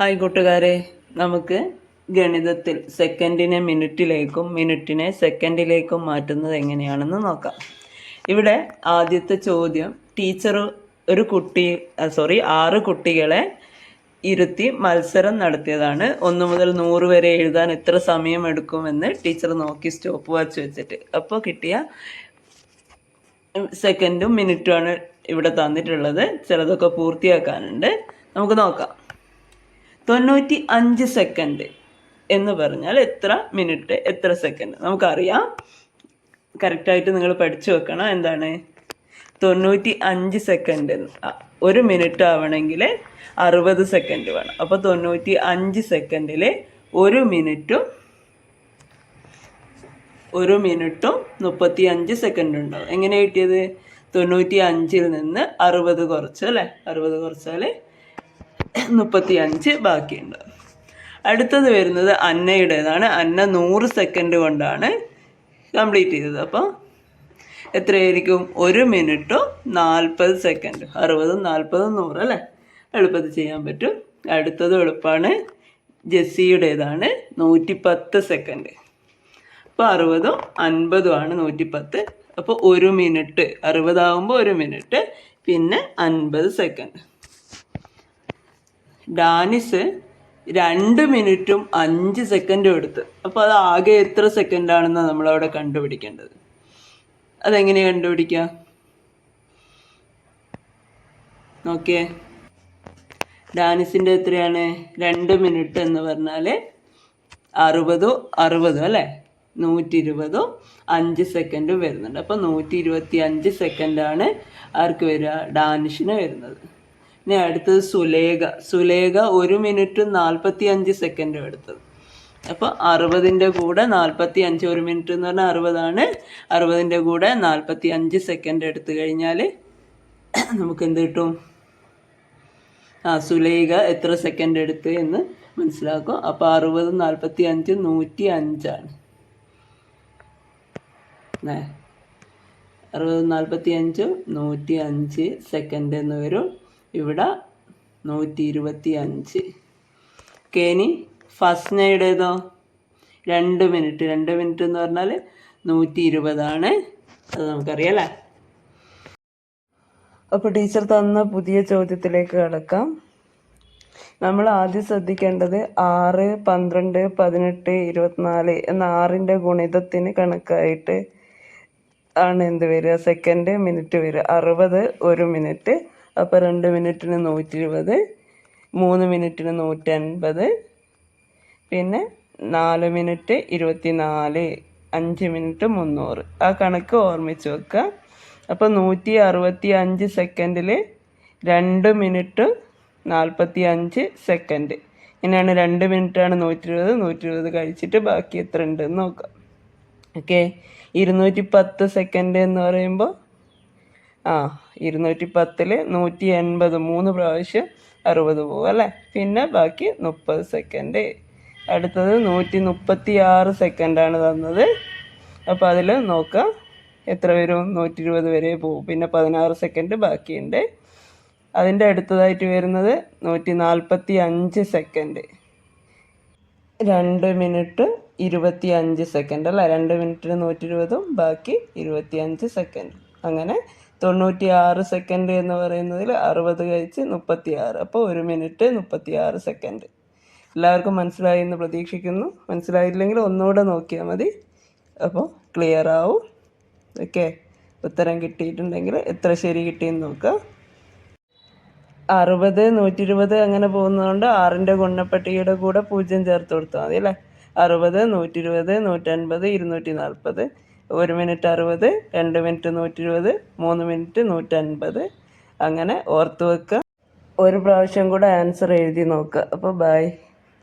Hi കൂട്ടുകാരെ. നമുക്ക് ഗണിതത്തിൽ സെക്കൻഡിനെ മിനിറ്റിലേക്കും മിനിറ്റിനെ സെക്കൻഡിലേക്കും മാറ്റുന്നത് എങ്ങനെയാണെന്ന് നോക്കാം. ഇവിടെ ആദ്യത്തെ ചോദ്യം ടീച്ചർ ഒരു കുട്ടി സോറി ആറ് കുട്ടികളെ ഇരുത്തി മത്സരം നടത്തിയതാണ്. ഒന്ന് മുതൽ നൂറ് വരെ എഴുതാൻ എത്ര സമയം എടുക്കുമെന്ന് ടീച്ചർ നോക്കി സ്റ്റോപ്പ് വാച്ച് വെച്ചിട്ട്. അപ്പോൾ കിട്ടിയ സെക്കൻഡും മിനിറ്റുമാണ് ഇവിടെ തന്നിട്ടുള്ളത്. ചിലതൊക്കെ പൂർത്തിയാക്കാനുണ്ട്. നമുക്ക് നോക്കാം. തൊണ്ണൂറ്റി അഞ്ച് സെക്കൻഡ് എന്ന് പറഞ്ഞാൽ എത്ര മിനിറ്റ് എത്ര സെക്കൻഡ് നമുക്കറിയാം. കറക്റ്റായിട്ട് നിങ്ങൾ പഠിച്ചു വെക്കണം. എന്താണ്? തൊണ്ണൂറ്റി അഞ്ച് സെക്കൻഡ് ഒരു മിനിറ്റ് ആവണമെങ്കിൽ അറുപത് സെക്കൻഡ് വേണം. അപ്പോൾ തൊണ്ണൂറ്റി അഞ്ച് സെക്കൻഡിൽ ഒരു മിനിറ്റും ഒരു മിനിറ്റും മുപ്പത്തി അഞ്ച് സെക്കൻഡ് ഉണ്ടാവും. എങ്ങനെ കിട്ടിയത്? തൊണ്ണൂറ്റി അഞ്ചിൽ നിന്ന് അറുപത് കുറച്ച് അല്ലേ? അറുപത് കുറച്ചാൽ മുപ്പത്തി അഞ്ച് ബാക്കിയുണ്ട്. അടുത്തത് വരുന്നത് അന്നയുടേതാണ്. അന്ന നൂറ് സെക്കൻഡ് കൊണ്ടാണ് കംപ്ലീറ്റ് ചെയ്തത്. അപ്പോൾ എത്രയായിരിക്കും? ഒരു മിനിറ്റും നാൽപ്പത് സെക്കൻഡ് അറുപതും നാൽപ്പതും നൂറ് അല്ലേ? എളുപ്പത്തിൽ ചെയ്യാൻ പറ്റും. അടുത്തത് എളുപ്പമാണ് ജെസ്സിയുടേതാണ് നൂറ്റി പത്ത് സെക്കൻഡ് അപ്പോൾ അറുപതും അൻപതുമാണ് നൂറ്റി പത്ത് അപ്പോൾ ഒരു മിനിറ്റ് അറുപതാകുമ്പോൾ ഒരു മിനിറ്റ് പിന്നെ അൻപത് സെക്കൻഡ് ഡാനിസ് രണ്ട് മിനിറ്റും അഞ്ച് സെക്കൻഡും എടുത്ത്. അപ്പോൾ അത് ആകെ എത്ര സെക്കൻഡാണെന്ന് നമ്മളവിടെ കണ്ടുപിടിക്കേണ്ടത്? അതെങ്ങനെ കണ്ടുപിടിക്കുക നോക്കിയേ. ഡാനിസിന്റെ എത്രയാണ്? രണ്ട് മിനിറ്റ് എന്ന് പറഞ്ഞാൽ അറുപതോ അറുപതോ അല്ലേ? നൂറ്റി ഇരുപതോ അഞ്ച് സെക്കൻഡും വരുന്നുണ്ട്. അപ്പോൾ നൂറ്റി ഇരുപത്തി അഞ്ച് സെക്കൻഡാണ് ആർക്ക് വരിക? ഡാനിഷിന് വരുന്നത്. ഇനി അടുത്തത് സുലേഖ. സുലേഖ ഒരു മിനിറ്റ് നാൽപ്പത്തി അഞ്ച് സെക്കൻഡും എടുത്തത്. അപ്പോൾ അറുപതിന്റെ കൂടെ നാൽപ്പത്തി അഞ്ച് ഒരു മിനിറ്റ് എന്ന് പറഞ്ഞാൽ അറുപതാണ്. അറുപതിന്റെ കൂടെ നാൽപ്പത്തി അഞ്ച് സെക്കൻഡ് എടുത്തു കഴിഞ്ഞാൽ നമുക്ക് എന്ത് കിട്ടും? ആ സുലേഖ എത്ര സെക്കൻഡ് എടുത്ത് എന്ന് മനസ്സിലാക്കും അപ്പോൾ അറുപത് നാൽപ്പത്തി അഞ്ച് നൂറ്റി അഞ്ചാണ് അറുപത് നാൽപ്പത്തി അഞ്ച് നൂറ്റി അഞ്ച് സെക്കൻഡ് എന്ന് വരും. ഇവിടെ നൂറ്റി ഇരുപത്തി അഞ്ച് കേനി ഫസ്നയുടേതോ രണ്ട് മിനിറ്റ് രണ്ട് മിനിറ്റ് എന്ന് പറഞ്ഞാൽ നൂറ്റി ഇരുപതാണ് അത് നമുക്കറിയാം അല്ലേ? അപ്പോൾ ടീച്ചർ തന്ന പുതിയ ചോദ്യത്തിലേക്ക് കിടക്കാം. നമ്മൾ ആദ്യം ശ്രദ്ധിക്കേണ്ടത് ആറ് പന്ത്രണ്ട് പതിനെട്ട് ഇരുപത്തിനാല് എന്ന ആറിന്റെ ഗുണിതത്തിന് കണക്കായിട്ട് ആണ് എന്ത് വരിക? സെക്കൻഡ് മിനിറ്റ് വരിക. അറുപത് ഒരു മിനിറ്റ് അപ്പോൾ രണ്ട് മിനിറ്റിന് നൂറ്റി ഇരുപത് മൂന്ന് മിനിറ്റിന് നൂറ്റി അൻപത് പിന്നെ നാല് മിനിറ്റ് ഇരുപത്തി നാല് അഞ്ച് മിനിറ്റ് മുന്നൂറ്. ആ കണക്ക് ഓർമ്മിച്ച് വെക്കുക. അപ്പോൾ നൂറ്റി അറുപത്തി അഞ്ച് സെക്കൻഡിൽ രണ്ട് മിനിറ്റ് നാൽപ്പത്തി അഞ്ച് സെക്കൻഡ്. ഇങ്ങനെയാണ് രണ്ട് മിനിറ്റാണ് നൂറ്റി ഇരുപത് നൂറ്റി ഇരുപത് കഴിച്ചിട്ട് ബാക്കി എത്ര ഉണ്ടെന്ന് നോക്കാം ഓക്കെ? ഇരുന്നൂറ്റി പത്ത് സെക്കൻഡ് എന്ന് പറയുമ്പോൾ ആ ഇരുന്നൂറ്റി പത്തിൽ നൂറ്റി എൺപത് മൂന്ന് പ്രാവശ്യം അറുപത് പോകും അല്ലേ? പിന്നെ ബാക്കി മുപ്പത് സെക്കൻഡ്. അടുത്തത് നൂറ്റി മുപ്പത്തി ആറ് സെക്കൻഡാണ് തന്നത്. അപ്പോൾ അതിൽ നോക്കാം എത്ര വരും? നൂറ്റി ഇരുപത് വരെ പോകും. പിന്നെ പതിനാറ് സെക്കൻഡ് ബാക്കിയുണ്ട്. അതിന്റെ അടുത്തതായിട്ട് വരുന്നത് നൂറ്റി നാൽപ്പത്തി അഞ്ച് സെക്കൻഡ്. രണ്ട് മിനിറ്റ് ഇരുപത്തി അഞ്ച് സെക്കൻഡ് അല്ല? രണ്ട് മിനിറ്റിന് നൂറ്റി ഇരുപതും ബാക്കി ഇരുപത്തി അഞ്ച് സെക്കൻഡ്. അങ്ങനെ തൊണ്ണൂറ്റി ആറ് സെക്കൻഡ് എന്ന് പറയുന്നതിൽ അറുപത് കഴിച്ച് മുപ്പത്തി ആറ് അപ്പോൾ ഒരു മിനിറ്റ് മുപ്പത്തി ആറ് സെക്കൻഡ് എല്ലാവർക്കും മനസ്സിലായി എന്ന് പ്രതീക്ഷിക്കുന്നു. മനസ്സിലായില്ലെങ്കിൽ ഒന്നുകൂടെ നോക്കിയാൽ മതി. അപ്പോൾ ക്ലിയർ ആവും. ഓക്കെ? ഉത്തരം കിട്ടിയിട്ടുണ്ടെങ്കിൽ എത്ര ശരി കിട്ടിയെന്ന് നോക്കുക അറുപത് നൂറ്റി ഇരുപത് അങ്ങനെ പോകുന്നതുകൊണ്ട് ആറിന്റെ ഗുണപ്പട്ടികയുടെ കൂടെ പൂജ്യം ചേർത്ത് കൊടുത്താൽ മതി അല്ലേ? അറുപത് നൂറ്റി ഇരുപത് നൂറ്റൻപത് ഇരുന്നൂറ്റി നാൽപ്പത് ഒരു മിനിറ്റ് അറുപത് രണ്ട് മിനിറ്റ് നൂറ്റി ഇരുപത് മൂന്ന് മിനിറ്റ് നൂറ്റൻപത്. അങ്ങനെ ഓർത്ത് വെക്കുക ഒരു പ്രാവശ്യം കൂടെ ആൻസർ എഴുതി നോക്കുക അപ്പോൾ ബൈ